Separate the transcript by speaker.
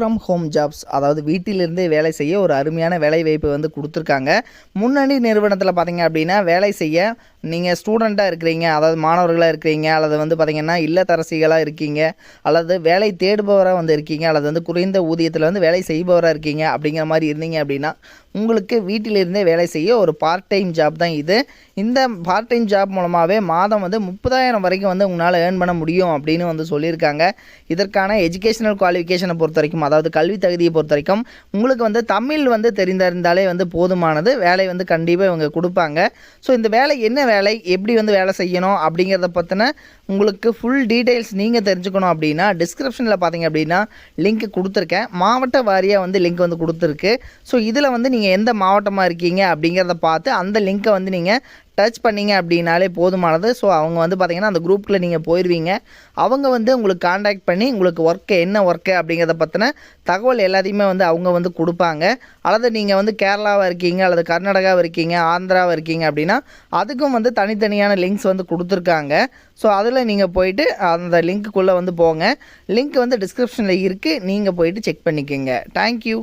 Speaker 1: From home jobs அதாவது வீட்டிலிருந்தே வேலை செய்ய ஒரு அருமையான வேலை வாய்ப்பு வந்து கொடுத்துருக்காங்க. முன்னணி நிறுவனத்தில் பார்த்தீங்க அப்படின்னா வேலை செய்ய நீங்கள் ஸ்டூடெண்ட்டாக இருக்கிறீங்க அதாவது மாணவர்களாக இருக்கிறீங்க அல்லது வந்து பார்த்திங்கன்னா இல்லத்தரசிகளாக இருக்கீங்க அல்லது வேலை தேடுபவராக வந்து இருக்கீங்க அல்லது வந்து குறைந்த ஊதியத்தில் வந்து வேலை செய்பவராக இருக்கீங்க அப்படிங்கிற மாதிரி இருந்தீங்க அப்படின்னா உங்களுக்கு வீட்டிலிருந்தே வேலை செய்ய ஒரு பார்ட் டைம் ஜாப் தான் இது. இந்த பார்ட் டைம் ஜாப் மூலமாகவே மாதம் வந்து முப்பதாயிரம் வரைக்கும் வந்து உங்களால் ஏர்ன் பண்ண முடியும் அப்படின்னு வந்து சொல்லியிருக்காங்க. இதற்கான எஜுகேஷனல் குவாலிஃபிகேஷனை பொறுத்த வரைக்கும் அதாவது கல்வி தகுதியை பொறுத்த வரைக்கும் உங்களுக்கு வந்து தமிழ் வந்து தெரிந்திருந்தாலே வந்து போதுமானது. வேலை வந்து கண்டிப்பாக இவங்க கொடுப்பாங்க. ஸோ இந்த வேலை என்ன வேலை எப்படி வந்து வேலை செய்யணும் அப்படிங்கிறத பற்றின உங்களுக்கு ஃபுல் டீட்டெயில்ஸ் நீங்கள் தெரிஞ்சுக்கணும் அப்படின்னா டிஸ்கிரிப்ஷனில் பார்த்தீங்க அப்படின்னா லிங்க் கொடுத்துருக்கேன். மாவட்ட வாரியாக வந்து லிங்க் வந்து கொடுத்துருக்கு. ஸோ இதில் வந்து நீங்கள் எந்த மாவட்டமாக இருக்கீங்க அப்படிங்கிறத பார்த்து அந்த லிங்க்கை வந்து நீங்கள் டச் பண்ணிங்க அப்படின்னாலே போதுமானது. ஸோ அவங்க வந்து பார்த்திங்கன்னா அந்த குரூப்பில் நீங்கள் போயிடுவீங்க அவங்க வந்து உங்களுக்கு காண்டாக்ட் பண்ணி உங்களுக்கு ஒர்க்கு என்ன ஒர்க்கு அப்படிங்கிறத பற்றின தகவல் எல்லாத்தையுமே வந்து அவங்க வந்து கொடுப்பாங்க. அல்லது நீங்கள் வந்து கேரளாவாக இருக்கீங்க அல்லது கர்நாடகாவாக இருக்கீங்க ஆந்திராவாக இருக்கீங்க அப்படின்னா அதுக்கும் வந்து தனித்தனியான லிங்க்ஸ் வந்து கொடுத்துருக்காங்க. ஸோ அதில் நீங்கள் போயிட்டு அந்த லிங்க்குள்ளே வந்து போங்க. லிங்க் வந்து டிஸ்கிரிப்ஷனில் இருக்குது நீங்கள் போயிட்டு செக் பண்ணிக்கோங்க. தேங்க்யூ